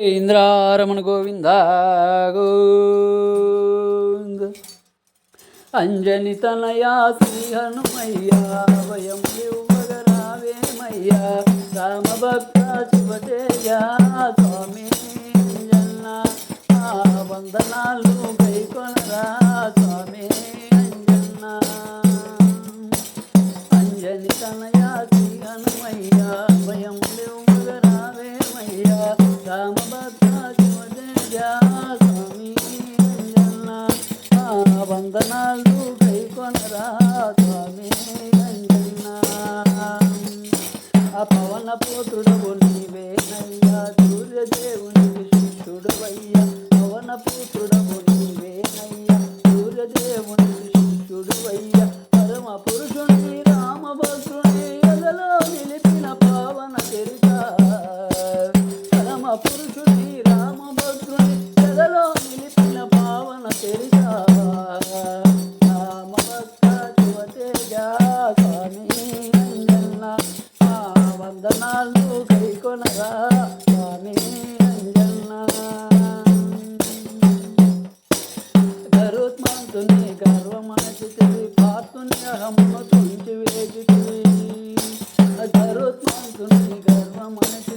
ఇంద్రారమణ గోవింద గోవింద. అంజని తనయా శ్రీ హనుమయ్యా వయం ఇవ్వగరావేమయ్యా రామ భక్త శివచేయ స్వామి వందనాలు కైకొనరా వందనాలు కైకొనరా స్వామి అంజన్న ఆ పవన పుత్రుడవు నీవేనయ్యా సూర్యదేవునికి శిష్యుడు అయ్యా పవన పుత్రుడవు నీవేనయ్యా సూర్యదేవునికి శిష్యుడు అయ్యా పరమ పురుషుని మహాపురుషుడి రామభద్రుని జగలో నిలిపిన పావన తెరిసా వందనాలు కైకొనరా స్వామి అంజన్న. గరుత్మంతుని గర్వమాచితివి పాతుని అహమ్మ తుంచి వేచితివి. గరుత్మంతుని గర్వమాచి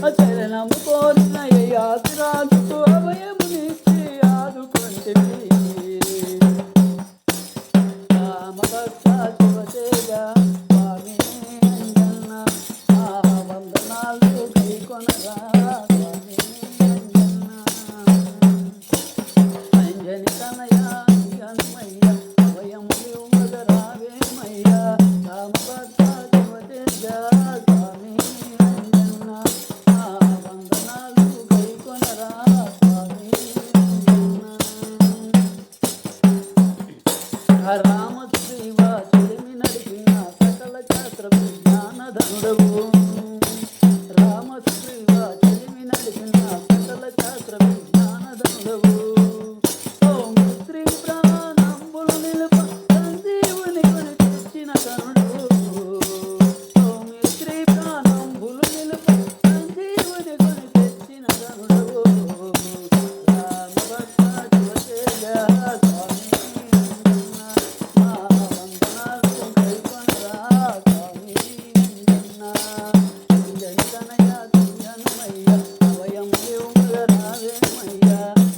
我醉了那么多。దండవు. రామశ్రీ చదివి నడిచిన కథల శాస్త్రం జ్ఞానదండవు.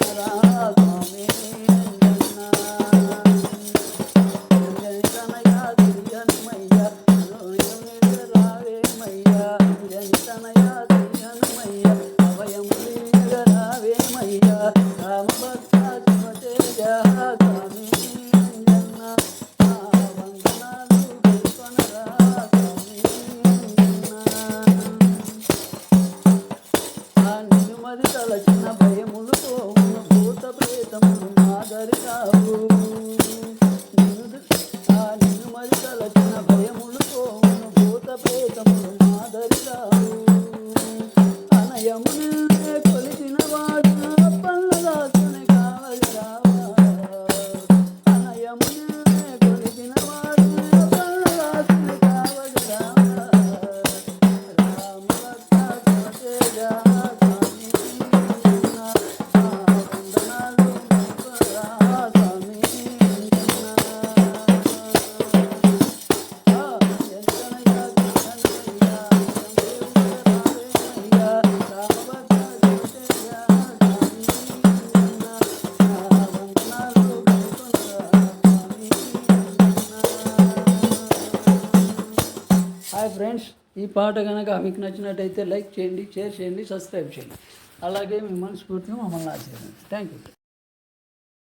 Ram భయం హాయ్ ఫ్రెండ్స్ ఈ పాట కనుక మీకు నచ్చినట్టయితే లైక్ చేయండి షేర్ చేయండి సబ్స్క్రైబ్ చేయండి. అలాగే మీ మనస్ఫూర్తిగా మమ్మల్ని ఆశీర్వదించండి. Thank you